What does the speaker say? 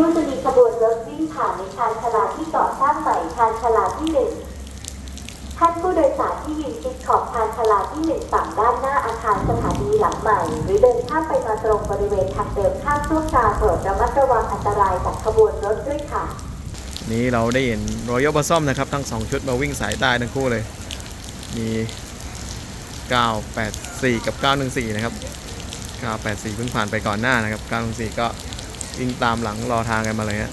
รู่จะมีขบวนรถวิ่งผ่านในชานชาลาที่ก่อสร้างใหม่ชานชาลาที่หนึ่งท่านผู้โดยสารที่ยืนชิดขอบชานชาลาที่หนึ่งฝั่งด้านหน้าอาคารสถานีหลังใหม่ หรือเดินข้ามไปมาตรงบริเวณทางเดินข้ามช่วงคราโปรดระมัดระวังอันตรายจากขบวนรถด้วยค่ะ นี้เราได้เห็นรอยัลบัซซอมนะครับ ทั้ง 2 ชุดมาวิ่งสายใต้ทั้งคู่เลย มี 984 กับ 914 นะครับ 984 เพิ่งผ่านไปก่อนหน้านะครับ 914 ก็ วิ่งตามหลังรอทางกันมาเลยฮะ